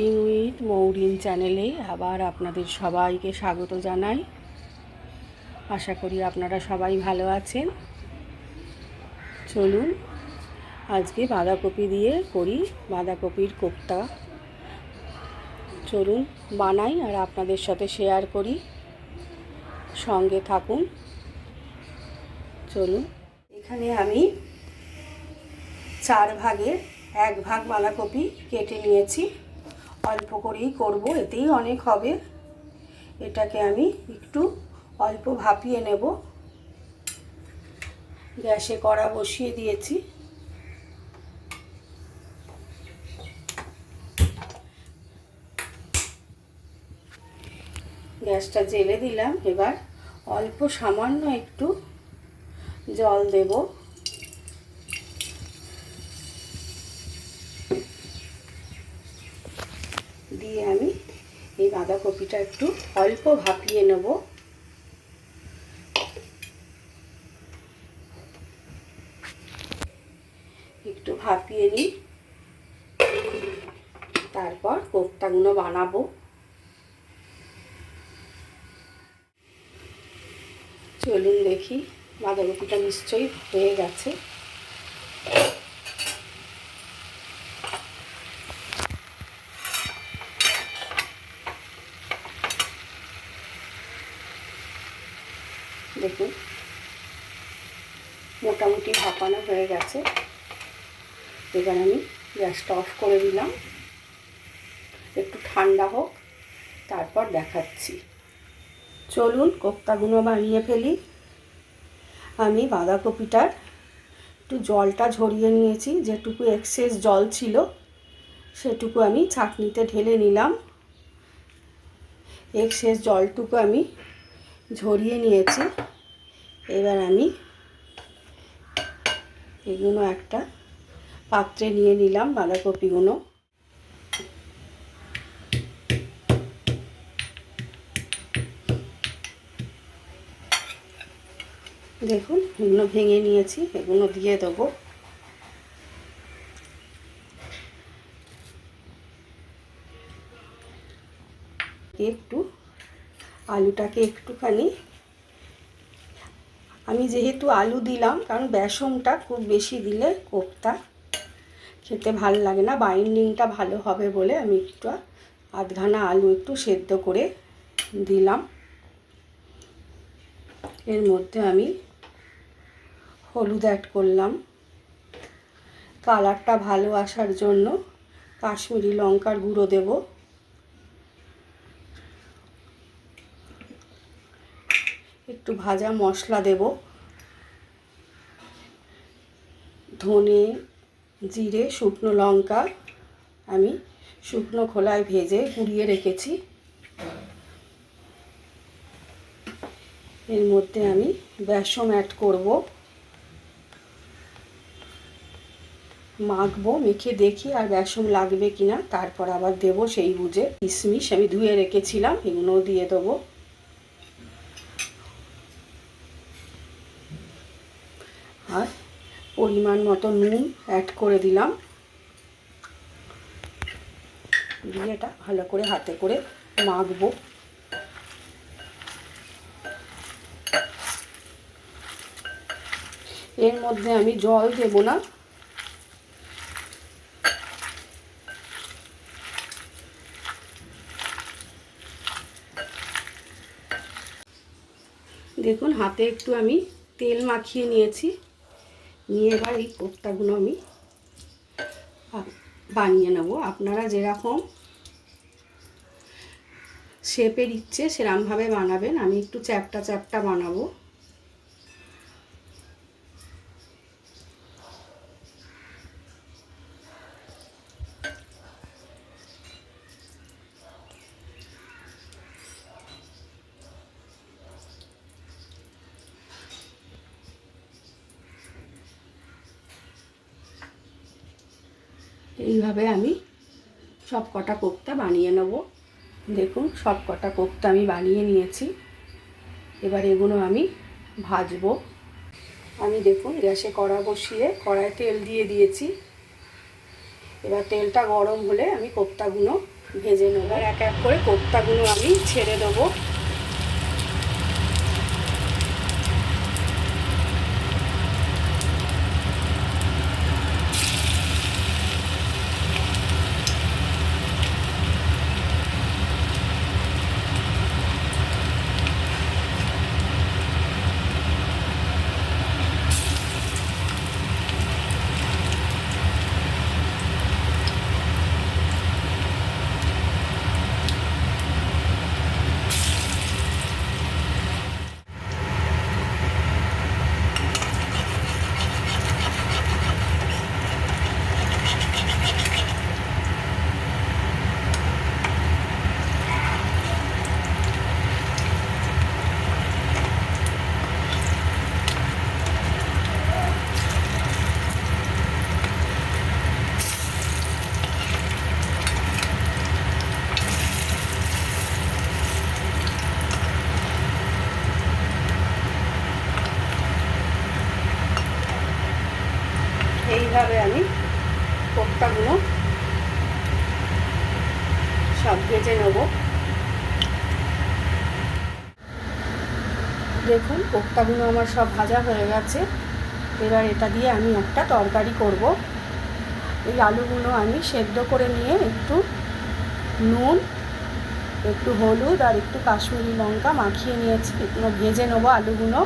Cooking with Mourin চ্যানেলে আবার আপনাদের সবাইকে স্বাগত জানাই। আশা করি আপনারা সবাই ভালো আছেন। চলুন, আজকে বাঁধাকপি দিয়ে করি বাঁধাকপির কোপ্তা। চলুন, বানাই আর আপনাদের সাথে শেয়ার করি। সঙ্গে থাকুন। চলুন, এখানে আমি চার ভাগের এক ভাগ বাঁধাকপি কেটে নিয়েছি। অল্প করেই করব, এতেই অনেক হবে। এটাকে আমি একটু অল্প ভাপিয়ে নেব। গ্যাসে কড়া বসিয়ে দিয়েছি। গ্যাসটা জেলে দিলাম। এবার অল্প সামান্য একটু জল দেবো দিয়ে আমি এই বাঁধাকপিটা একটু অল্প ভাপিয়ে নেব। একটু ভাপিয়ে নিই। তারপর কোপ্তাগুলো বানাবো। চলুন দেখি বাঁধাকপিটা নিশ্চয়ই হয়ে গেছে। দেখুন। মোটামুটি ভাপানো হয়ে গেছে। এবার আমি গ্যাসটা অফ করে দিলাম। একটু ঠান্ডা হোক, তারপর দেখাচ্ছি। চলুন কোপ্তাগুলো বানিয়ে ফেলি। আমি বাঁধাকপিটার একটু জলটা ঝরিয়ে নিয়েছি, যেটুকু এক্সেস জল ছিল, সেটুকু আমি চাটনিতে ঢেলে নিলাম। এক্সেস জলটুকু আমি ঝরিয়ে নিয়েছি। এবার আমি এগুলো একটা পাত্রে নিয়ে নিলাম বাঁধাকপিগুলো। দেখুন, এগুলো ভেঙে নিয়েছি, এগুলো দিয়ে দেবো। একটু আলুটাকে একটুখানি। আমি যেহেতু আলু দিলাম, কারণ বেসনটা খুব বেশি দিলে কোপ্তা খেতে ভালো লাগে না, বাইন্ডিংটা ভালো হবে বলে আমি একটু আধখানা আলু একটু সেদ্ধ করে দিলাম। এর মধ্যে আমি হলুদ অ্যাড করলাম। কালারটা ভালো আসার জন্য কাশ্মীরি লঙ্কার গুঁড়ো দেবো। একটু ভাজা মশলা দেব। ধনে, জিরে, শুকনো লঙ্কা আমি শুকনো খোলায় ভেজে গুঁড়িয়ে রেখেছি। এর মধ্যে আমি বেসন অ্যাড করব। মাখবো, মেখে দেখি আর বেসন লাগবে কিনা, তারপর আবার দেব সেই বুঝে। কিশমিশ আমি ধুয়ে রেখেছিলাম, এগুলোও দিয়ে দেবো। আর পরিমাণ মতো নুন অ্যাড করে দিলাম। দিয়ে এটা ভালো করে হাতে করে মাখবো। এর মধ্যে আমি জল দেব না। দেখুন, হাতে একটু আমি তেল মাখিয়ে নিয়েছি। নিয়ে এবার এই কোপ্তাগুলো আমি বানিয়ে নেব। আপনারা যেরকম শেপের ইচ্ছে সেরমভাবে বানাবেন। আমি একটু চ্যাপটা চ্যাপটা বানাবো। এইভাবে আমি সব কটা কোপ্তা বানিয়ে নেব। দেখুন সব কটা কোপ্তা আমি বানিয়ে নিয়েছি। এবার এগুলো আমি ভাজবো। আমি দেখুন, গ্যাসে কড়া বসিয়ে কড়ায় তেল দিয়ে দিয়েছি। এবার তেলটা গরম হলে আমি কোপ্তাগুলো ভেজে নেব। এক এক করে কোপ্তাগুলো আমি ছেড়ে দেবো এইভাবে আমি কোপ্তাগুলো সব ভেজে নেব। দেখুন, কোপ্তাগুলো আমার সব ভাজা হয়ে গেছে। এবার এটা দিয়ে আমি একটা তরকারি করব। এই আলুগুলো আমি সেদ্ধ করে নিয়ে একটু নুন, একটু হলুদ আর একটু কাশ্মীরি লঙ্কা মাখিয়ে নিয়েছি। এগুলো ভেজে নেব আলুগুলো।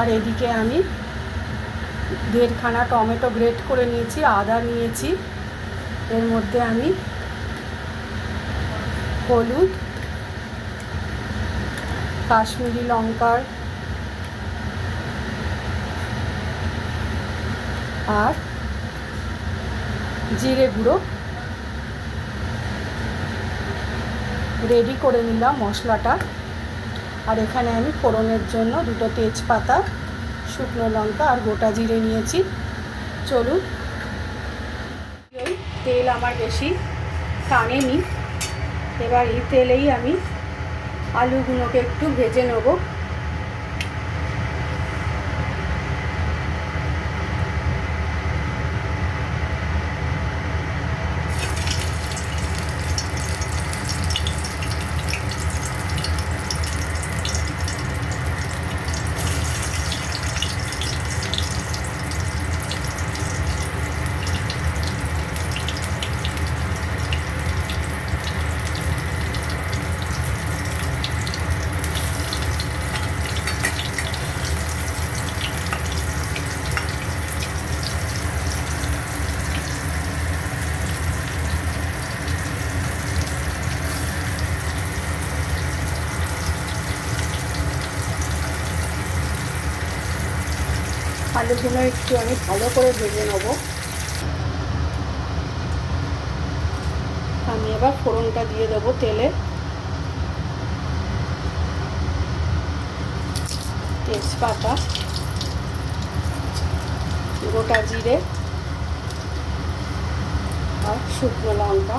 আর এদিকে আমি দেড়খানা টমেটো গ্রেট করে নিয়েছি, আদা নিয়েছি। এর মধ্যে আমি হলুদ, কাশ্মীরি লঙ্কার আর জিরে গুঁড়ো রেডি করে নিলাম মশলাটা। আর এখানে আমি ফোড়নের জন্য দুটো তেজপাতা শুকনো লঙ্কা আর গোটা জিরে নিয়েছি। চলুন। তেল আমার বেশি টানেনি। এবার এই তেলেই আমি আলুগুলোকে একটু ভেজে নেব। আলুগুলো একটু আমি ভালো করে ভেজে নেব। আমি এবার ফোড়নটা দিয়ে দেবো তেলে। তেজপাতা, গোটা জিরে, আর শুকনো লঙ্কা।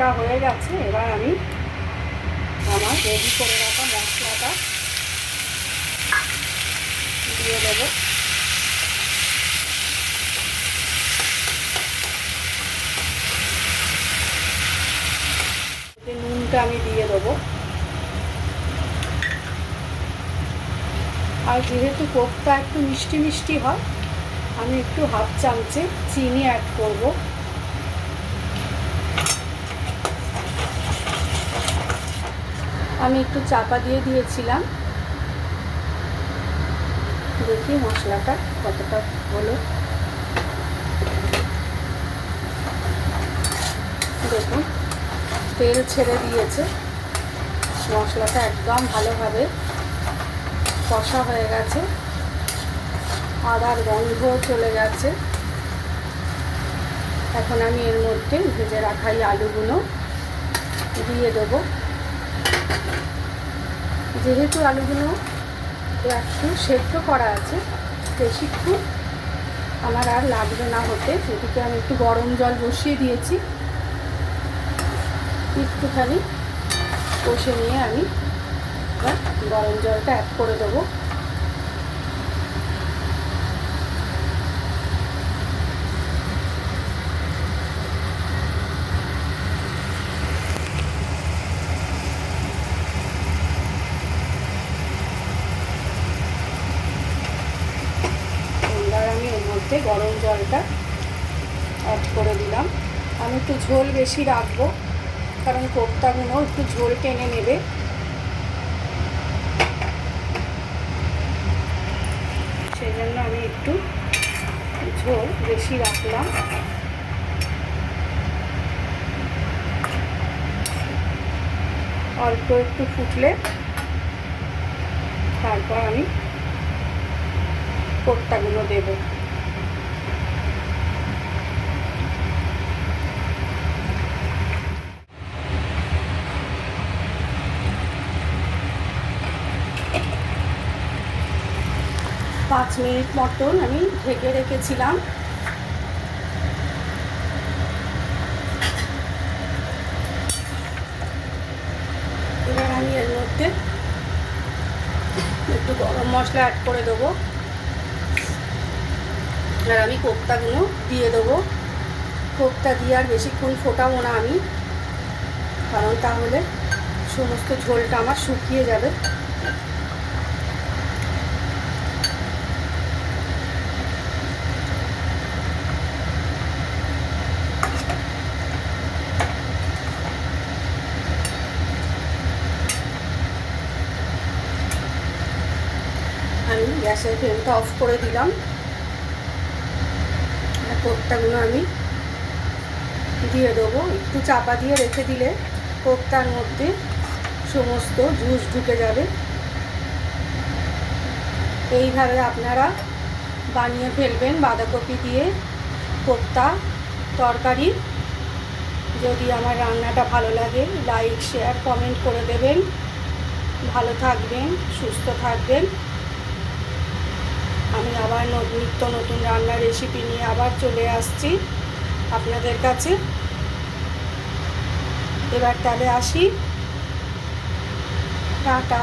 ফোড়নটা হয়ে গেছে, এবার আমি আমার রেডি করে রাখা মশলাটা দিয়ে দেবো। নুনটা আমি দিয়ে দেবো। আর যেহেতু কোকটা একটু মিষ্টি মিষ্টি হয়, আমি একটু হাফ চামচে চিনি অ্যাড করব। আমি একটু চাপা দিয়ে দিয়েছিলাম। দেখি মশলাটা কতটা হলো। দেখুন, তেল ছেড়ে দিয়েছে। মশলাটা একদম ভালোভাবে কষা হয়ে গেছে। আদার গন্ধ চলে গেছে। এখন আমি এর মধ্যে ভেজে রাখা এই আলুগুলো দিয়ে দেবো। যেহেতু আলুগুলো একটু সেদ্ধ করা আছে বেশিক্ষণ আমার আর লাগবে না হতে সেদিকে আমি একটু গরম জল বসিয়ে দিয়েছি। একটুখানি কষে নিয়ে আমি গরম জলটা অ্যাড করে দেবো এবার আমি এর মধ্যে গরম জলটা অ্যাড করে দিলাম। আমি একটু ঝোল বেশি রাখব, কারণ কোপ্তাগুলো একটু ঝোল টেনে নেবে। সেই জন্য আমি একটু ঝোল বেশি রাখলাম। অল্প একটু ফুটলে তারপর আমি কোপ্তাগুলো দেবো। পাঁচ মিনিট মতন আমি ঢেকে রেখেছিলাম। এবার আমি এর মধ্যে একটু গরম মশলা অ্যাড করে দেবো। আর আমি কোপ্তাগুলো দিয়ে দেবো। কোপ্তা দিয়ে আর বেশিক্ষণ ফোটাবো না আমি, কারণ তাহলে সমস্ত ঝোলটা আমার শুকিয়ে যাবে। আমি গ্যাসের ফ্লেমটা অফ করে দিলাম। আর কোপ্তাগুলো আমি দিয়ে দেবো। একটু চাপা দিয়ে রেখে দিলে কোপ্তার মধ্যে সমস্ত জুস ঢুকে যাবে। এইভাবে আপনারা বানিয়ে ফেলবেন বাঁধাকপি দিয়ে কোপ্তা তরকারি। যদি আমার রান্নাটা ভালো লাগে লাইক শেয়ার কমেন্ট করে দেবেন। ভালো থাকবেন, সুস্থ থাকবেন। আমি আবার নিত্য নতুন রান্নার রেসিপি নিয়ে আবার চলে আসছি আপনাদের কাছে। এবার তাহলে আসি। টাটা।